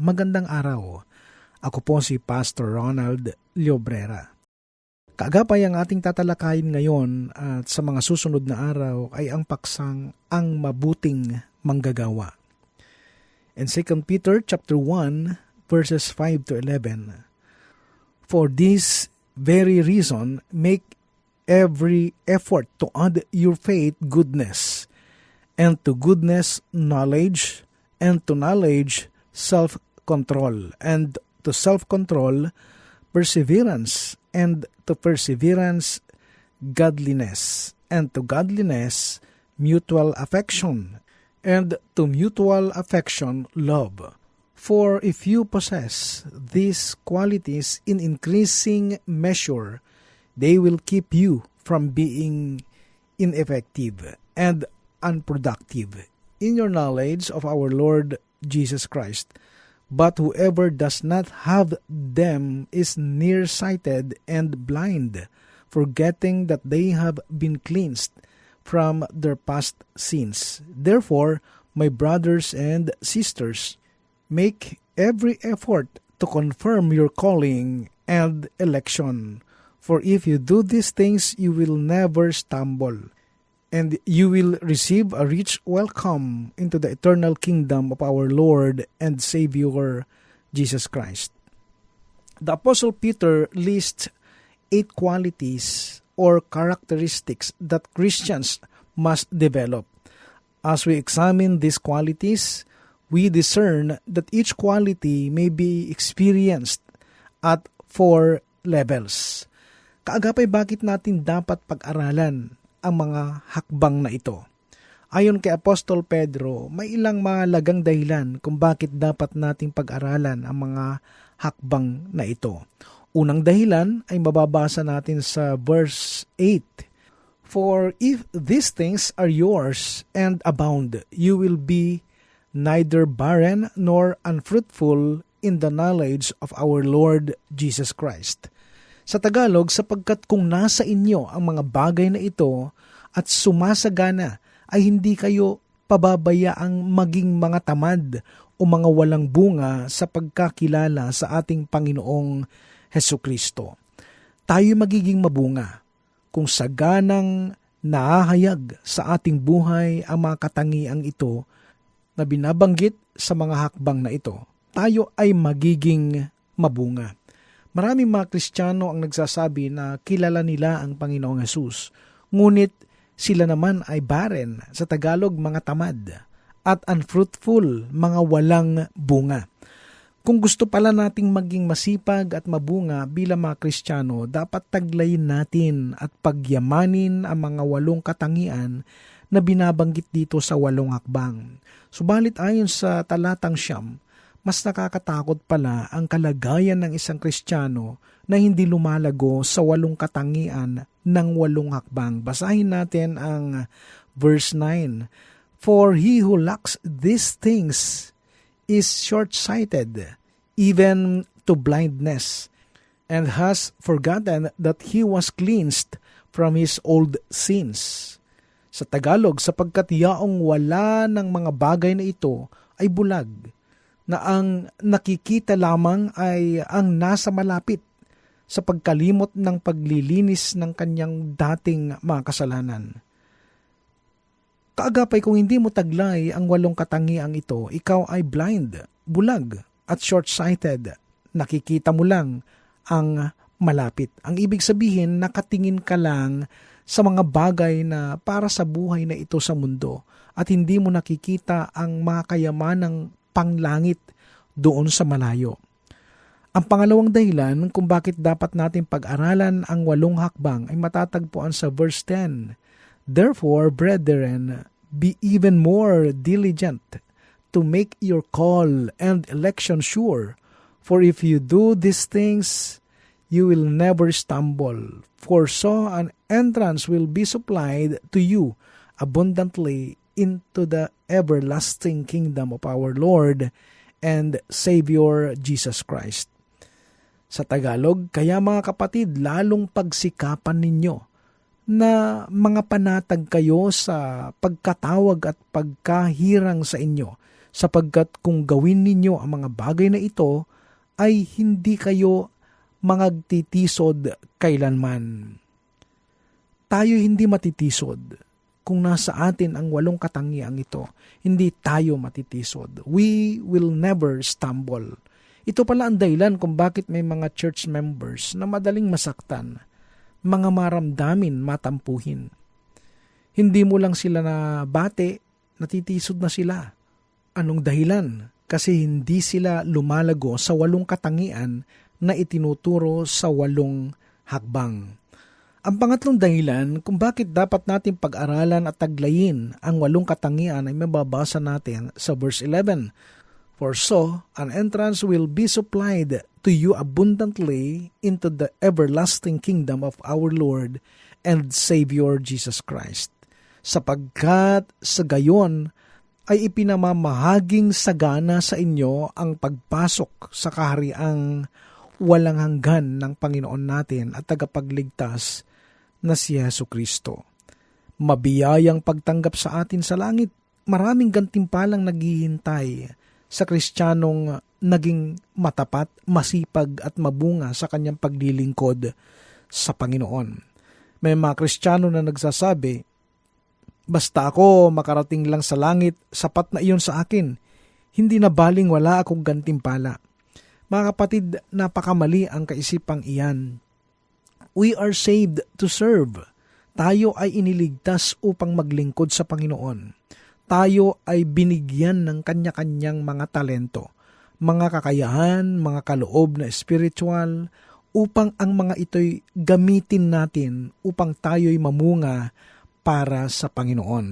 Magandang araw. Ako po si Pastor Ronald Llobrera. Kaagapay ang ating tatalakayin ngayon at sa mga susunod na araw ay ang paksang ang mabuting manggagawa. In 2 Peter chapter 1 verses 5 to 11. For this very reason make every effort to add your faith goodness, and to goodness knowledge, and to knowledge self control, and to self control perseverance, and to perseverance godliness, and to godliness mutual affection, and to mutual affection love. For if you possess these qualities in increasing measure, they will keep you from being ineffective and unproductive in your knowledge of our Lord Jesus Christ. But whoever does not have them is nearsighted and blind, forgetting that they have been cleansed from their past sins. Therefore, my brothers and sisters, make every effort to confirm your calling and election. For if you do these things, you will never stumble, and you will receive a rich welcome into the eternal kingdom of our Lord and Savior Jesus Christ. The Apostle Peter lists eight qualities or characteristics that Christians must develop. As we examine these qualities, we discern that each quality may be experienced at four levels. Kaagapay bakit natin dapat pag-aralan ang mga hakbang na ito? Ayon kay Apostol Pedro, may ilang mahalagang dahilan kung bakit dapat nating pag-aralan ang mga hakbang na ito. Unang dahilan ay mababasa natin sa verse 8. For if these things are yours and abound, you will be neither barren nor unfruitful in the knowledge of our Lord Jesus Christ. Sa Tagalog, sapagkat kung nasa inyo ang mga bagay na ito at sumasagana, ay hindi kayo pababayaang maging mga tamad o mga walang bunga sa pagkakilala sa ating Panginoong Heso Kristo. Tayo magiging mabunga kung saganang naahayag sa ating buhay ang mga katangiang ito na binabanggit sa mga hakbang na ito. Tayo ay magiging mabunga. Maraming mga Kristiyano ang nagsasabi na kilala nila ang Panginoong Yesus, ngunit sila naman ay barren, sa Tagalog mga tamad, at unfruitful, mga walang bunga. Kung gusto pala nating maging masipag at mabunga bilang mga Kristiyano, dapat taglayin natin at pagyamanin ang mga walong katangian na binabanggit dito sa walong hakbang. Subalit ayon sa talatang siyam, mas nakakatakot pala ang kalagayan ng isang Kristiyano na hindi lumalago sa walong katangian ng walong hakbang. Basahin natin ang verse 9. For he who lacks these things is short-sighted, even to blindness, and has forgotten that he was cleansed from his old sins. Sa Tagalog, sapagkat yaong wala ng mga bagay na ito ay bulag, na ang nakikita lamang ay ang nasa malapit sa pagkalimot ng paglilinis ng kanyang dating mga kasalanan. Kaagapay kung hindi mo taglay ang walong katangiang ito, ikaw ay blind, bulag, at short-sighted. Nakikita mo lang ang malapit. Ang ibig sabihin, nakatingin ka lang sa mga bagay na para sa buhay na ito sa mundo at hindi mo nakikita ang mga kayamanang panglangit doon sa malayo. Ang pangalawang dahilan kung bakit dapat natin pag-aralan ang walong hakbang ay matatagpuan sa verse 10. Therefore, brethren, be even more diligent to make your call and election sure. For if you do these things, you will never stumble. For so an entrance will be supplied to you abundantly into the everlasting kingdom of our Lord and Savior Jesus Christ. Sa Tagalog, kaya mga kapatid, lalong pagsikapan ninyo na mga panatag kayo sa pagkatawag at pagkahirang sa inyo sapagkat kung gawin ninyo ang mga bagay na ito ay hindi kayo mangagtitisod kailanman. Tayo hindi matitisod kung nasa atin ang walong katangiang ito. Hindi tayo matitisod. We will never stumble. Ito pala ang dahilan kung bakit may mga church members na madaling masaktan, mga maramdamin, matampuhin. Hindi mo lang sila na bate, natitisod na sila. Anong dahilan? Kasi hindi sila lumalago sa walong katangian na itinuturo sa walong hakbang. Ang pangatlong dahilan kung bakit dapat natin pag-aralan at taglayin ang walong katangian ay mababasa natin sa verse 11. For so, an entrance will be supplied to you abundantly into the everlasting kingdom of our Lord and Savior Jesus Christ. Sapagkat sa gayon ay ipinamamahaging sagana sa inyo ang pagpasok sa kahariang walang hanggan ng Panginoon natin at tagapagligtas na si Yesu Kristo. Mabiyayang pagtanggap sa atin sa langit, maraming gantimpalang naghihintay sa Kristiyanong naging matapat, masipag at mabunga sa kanyang paglilingkod sa Panginoon. May mga Kristiyano na nagsasabi, Basta ako makarating lang sa langit, sapat na iyon sa akin. Hindi na baling wala akong gantimpala. Mga kapatid, napakamali ang kaisipang iyan. We are saved to serve. Tayo ay iniligtas upang maglingkod sa Panginoon. Tayo ay binigyan ng kanya-kanyang mga talento, mga kakayahan, mga kaloob na spiritual, upang ang mga ito'y gamitin natin upang tayo'y mamunga para sa Panginoon.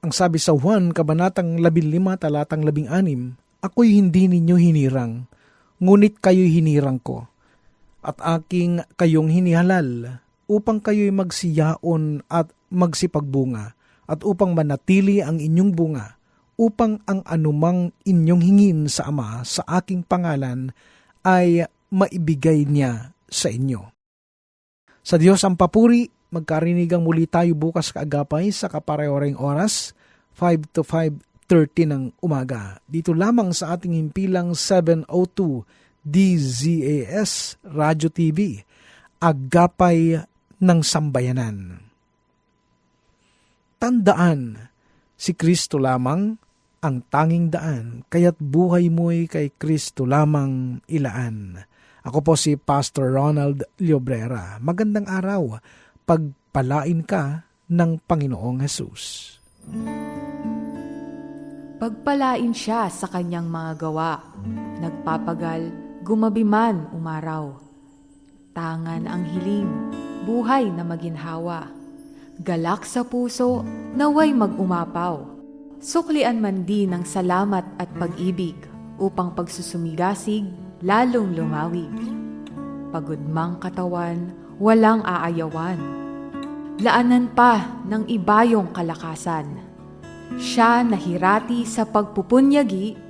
Ang sabi sa Juan, Kabanatang 15, talatang 16, Ako'y hindi ninyo hinirang, ngunit kayo'y hinirang ko, at aking kayong hinihalal, upang kayo'y magsiyaon at magsipagbunga, at upang manatili ang inyong bunga, upang ang anumang inyong hingin sa Ama sa aking pangalan ay maibigay niya sa inyo. Sa Diyos ang papuri, magkarinigang muli tayo bukas kaagapay sa kaparehoreng oras, 5 to 5.30 ng umaga. Dito lamang sa ating himpilang 702 DZAS Radio TV, Agapay ng Sambayanan. Tandaan, si Kristo lamang ang tanging daan, kaya't buhay mo'y kay Kristo lamang ilaan. Ako po si Pastor Ronald Llobrera. Magandang araw. Pagpalain ka ng Panginoong Hesus. Pagpalain siya sa kanyang mga gawa. Nagpapagal, gumabi man umaraw. Tangan ang hiling, buhay na maginhawa. Galak sa puso, naway mag-umapaw. Suklian man din ng salamat at pag-ibig upang pagsusumigasig lalong lumawig. Pagod mang katawan, walang aayawan. Laanan pa ng ibayong kalakasan. Siya nahirati sa pagpupunyagi,